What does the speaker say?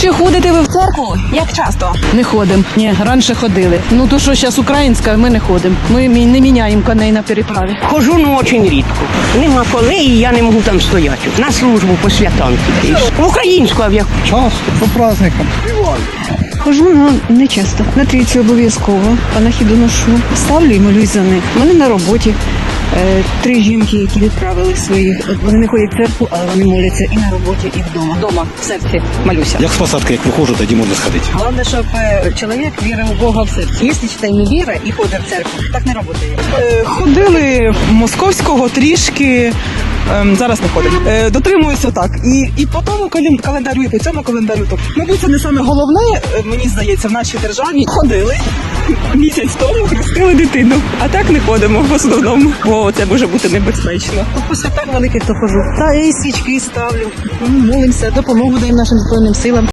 Чи ходите ви в церкву? Як часто? Не ходимо. Ні, раніше ходили. Ну то що зараз українська, ми не ходимо. Ми не міняємо коней на переправі. Хожу, ну очень рідко. Нема коли, і я не можу там стояти. На службу по святам тільки. В українську, а в яку? Часто, по праздникам. Хожу, ну не часто. На трійці обов'язково. Панахіду ношу. Ставлю і молюсь за них. У мене на роботі три жінки, які відправили своїх. От вони не ходять в церкву, але вони моляться і на роботі, і вдома. Дома, в церкві, молюся. Як з посадки, як виходжу, тоді можна сходити. Головне, щоб е, чоловік вірив у Бога в серці. Якщо читає не віра і ходить в церкву, так не працює. Е, Ходили московського трішки. ем, Зараз не ходимо. Е, Дотримуюся так. І, і по тому кален- календарю, і по цьому календарю. То, мабуть, це не саме головне, е, мені здається, в нашій державі. Ходили місяць дитину. А так не ходимо в основному, бо це може бути небезпечно. По святах великих то хожу. Та і свічки ставлю. Молимося, допомогу даємо нашим збройним силам.